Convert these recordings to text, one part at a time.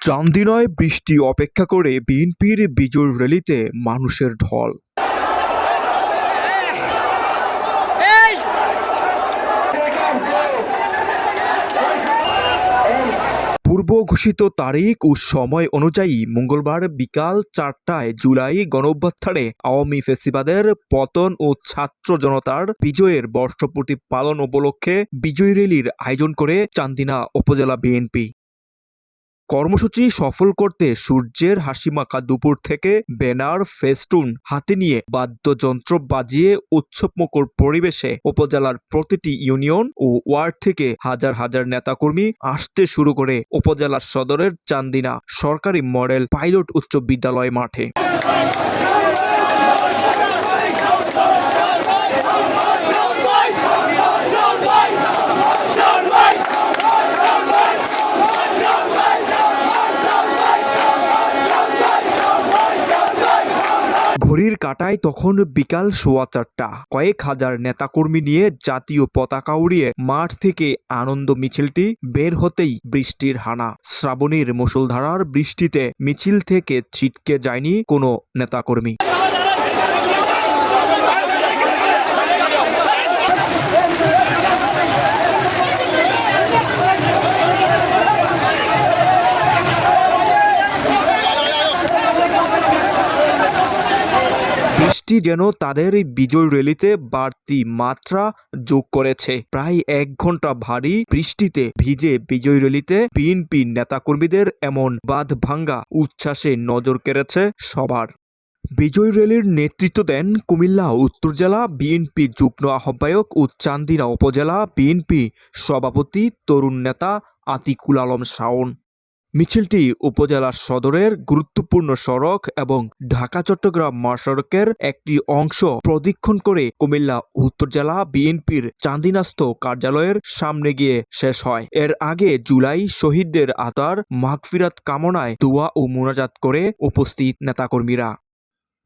চান্দিনায় বৃষ্টি অপেক্ষা করে বিএনপির বিজয় র্যালিতে মানুষের ঢল। পূর্ব ঘোষিত তারিখ ও সময় অনুযায়ী মঙ্গলবার বিকাল চারটায় জুলাই গণঅভ্যুত্থানে আওয়ামী ফেসিবাদের পতন ও ছাত্র জনতার বিজয়ের বর্ষপূর্তি পালন উপলক্ষে বিজয় র্যালির আয়োজন করে চান্দিনা উপজেলা বিএনপি। কর্মসূচি সফল করতে সূর্যের হাসিমাখা দুপুর থেকে ব্যানার ফেস্টুন হাতে নিয়ে বাদ্যযন্ত্র বাজিয়ে উৎসবমুখর পরিবেশে উপজেলার প্রতিটি ইউনিয়ন ও ওয়ার্ড থেকে হাজার হাজার নেতাকর্মী আসতে শুরু করে উপজেলার সদরের চান্দিনা সরকারি মডেল পাইলট উচ্চ বিদ্যালয় মাঠে। ঘড়ির কাটায় তখন বিকাল সোয়া চারটা। কয়েক হাজার নেতাকর্মী নিয়ে জাতীয় পতাকা উড়িয়ে মাঠ থেকে আনন্দ মিছিলটি বের হতেই বৃষ্টির হানা। শ্রাবণীর মুসলধারার বৃষ্টিতে মিছিল থেকে ছিটকে যায়নি কোনো নেতাকর্মী। বৃষ্টি যেন তাদের এই বিজয় র্যালিতে বাড়তি মাত্রা যোগ করেছে। প্রায় এক ঘণ্টা ভারী বৃষ্টিতে ভিজে বিজয় র্যালিতে বিএনপি নেতাকর্মীদের এমন বাঁধ ভাঙ্গা উচ্ছ্বাসে নজর কেড়েছে সবার। বিজয় র্যালির নেতৃত্ব দেন কুমিল্লা, উত্তর জেলা বিএনপি যুগ্ম আহ্বায়ক ও চান্দিনা উপজেলা বিএনপি সভাপতি তরুণ নেতা আতিকুল আলম শাওন। মিছিলটি উপজেলার সদরের গুরুত্বপূর্ণ সড়ক এবং ঢাকা চট্টগ্রাম মহাসড়কের একটি অংশ প্রদক্ষিণ করে কুমিল্লা উত্তর জেলা বিএনপির চান্দিনাস্ত কার্যালয়ের সামনে গিয়ে শেষ হয়। এর আগে জুলাই শহীদদের আতার মাগফিরাত কামনায় দোয়া ও মোনাজাত করে উপস্থিত নেতাকর্মীরা।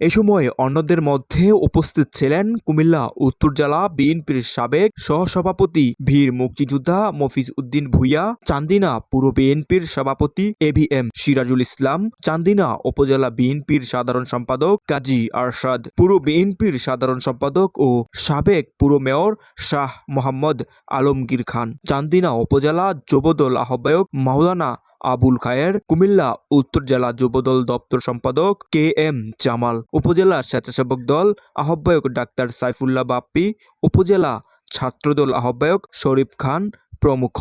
এ সময় অন্যদের মধ্যে উপস্থিত ছিলেন কুমিল্লা, উত্তর জেলা বিএনপির সাবেক সহসভাপতি ভীর মুক্তিযোদ্ধা মফিজ উদ্দিন ভুইয়া, চান্দিনা পুরো বিএনপির সভাপতি A V M Sirajul Islam, Chandina উপজেলা বিএনপির সাধারণ সম্পাদক কাজী আরশাদ পুরো বিএনপির সাধারণ সম্পাদক ও সাবেক পুরো মেয়র শাহ মোহাম্মদ আলমগীর খান, চান্দিনা উপজেলা যুবদল আহ্বায়ক মাওলানা আবুল খায়ের কুমিল্লা উত্তর জেলা যুবদল দপ্তর সম্পাদক কে এম জামাল, উপজেলা স্বেচ্ছাসেবক দল আহ্বায়ক ডাক্তার সাইফুল্লাহ বাপ্পি, উপজেলা ছাত্রদল আহ্বায়ক শরীফ খান প্রমুখ।